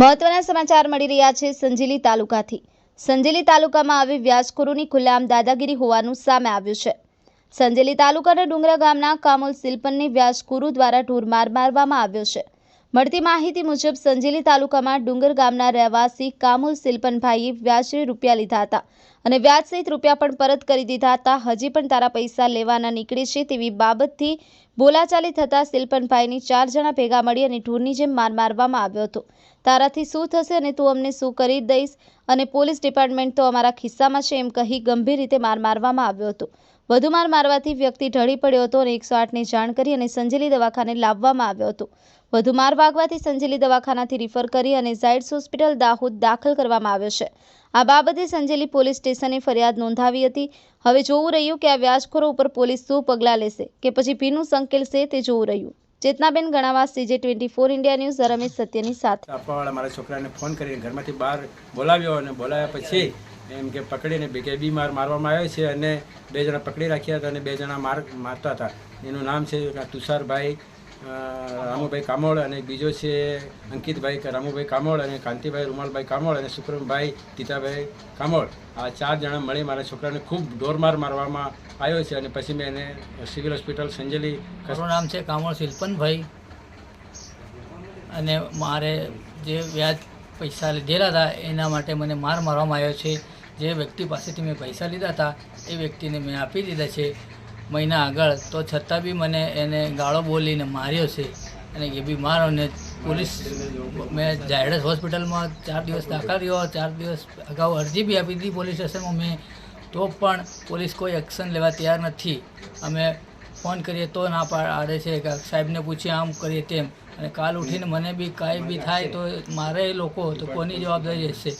મહત્વના સમાચાર મળી રહ્યા છે સંજેલી તાલુકાથી. સંજેલી તાલુકામાં આવી વ્યાજખોરોની ખુલ્લામ દાદાગીરી હોવાનું સામે આવ્યું છે. સંજેલી તાલુકાના ડુંગરા ગામના કામોલ સિલપનની વ્યાજખોરો દ્વારા ઢોર માર મારવામાં આવ્યો છે. મળતી માહિતી મુજબ, સંજેલી તાલુકામાં ડુંગર ગામના રહેવાસી કામુલ સિલપનભાઈએ વ્યાજે રૂપિયા લીધા હતા અને વ્યાજ સહિત રૂપિયા પણ પરત કરી દીધા હતા. હજી પણ તારા પૈસા લેવાના નીકળે છે તેવી બાબતથી બોલાચાલી થતાં શિલ્પનભાઈની ચાર જણા ભેગા મળી અને ઢોરની જેમ માર મારવામાં આવ્યો હતો. તારાથી શું થશે અને તું અમને શું કરી દઈશ અને પોલીસ ડિપાર્ટમેન્ટ તો અમારા ખિસ્સામાં છે એમ કહી ગંભીર રીતે માર મારવામાં આવ્યો હતો. વધુ માર મારવાથી વ્યક્તિ ઢળી પડ્યો હતો અને એકસો આઠની જાણ કરી અને સંજેલી દવાખાને લાવવામાં આવ્યો હતો. વધુ માર વાગવાથી સંજેલી દવાખાનાથી રિફર કરી અને ઝાયડ્સ હોસ્પિટલ દાહોદ દાખલ કરવામાં આવ્યો છે. આ બાબતે સંજેલી પોલીસ સ્ટેશને ફરિયાદ નોંધાવી હતી. હવે જોવું રહ્યું કે આ વ્યાજખોરો ઉપર પોલીસ શું પગલાં લેશે કે પછી ભીનું સંકેલશે તે જોવું રહ્યું. Chetnaben Ganava, CJ twenty four India news, Ramesh સત્યની સાથે. આપવાવાળા મારા છોકરાને ફોન કરીને ઘરમાંથી બહાર બોલાવ્યો અને બોલાવ્યા પછી એમ કે પકડીને બે બી માર મારવામાં આવ્યો છે અને બે જણા પકડી રાખ્યા હતા અને બે જણા માર મારતા હતા. એનું નામ છે તુષારભાઈ રામુભાઈ કામોળ અને બીજો છે અંકિતભાઈ રામુભાઈ કામોળ અને કાંતિભાઈ રૂમાલભાઈ કામોળ અને સુક્રમભાઈ તીતાભાઈ કામોળ. આ ચાર જણા મળી મારા છોકરાને ખૂબ ઢોરમાર મારવામાં આવ્યો છે અને પછી મેં એને સિવિલ હોસ્પિટલ સંજેલી મારું નામ છે કામળ શિલ્પનભાઈ. અને મારે જે વ્યાજ પૈસા લીધેલા હતા એના માટે મને માર મારવામાં આવ્યો છે. જે વ્યક્તિ પાસેથી મેં પૈસા લીધા હતા એ વ્યક્તિને મેં આપી દીધા છે. મહિના આગળ, તો છતાં બી મને એને ગાળો બોલીને માર્યો છે. અને એ બી મારો ને પોલીસ મેં ઝાયડસ હોસ્પિટલમાં ચાર દિવસ દાખલ રહ્યો, ચાર દિવસ અગાઉ અરજી બી આપી હતી પોલીસ સ્ટેશનમાં મેં. તો પણ પોલીસ કોઈ એક્શન લેવા તૈયાર નથી. અમે ફોન કરીએ તો ના પાડે છે કે સાહેબને પૂછીએ આમ કરીએ તેમ. અને કાલ ઉઠીને મને બી કાંઈ બી થાય તો મારે લોકો, તો કોની જવાબદારી હશે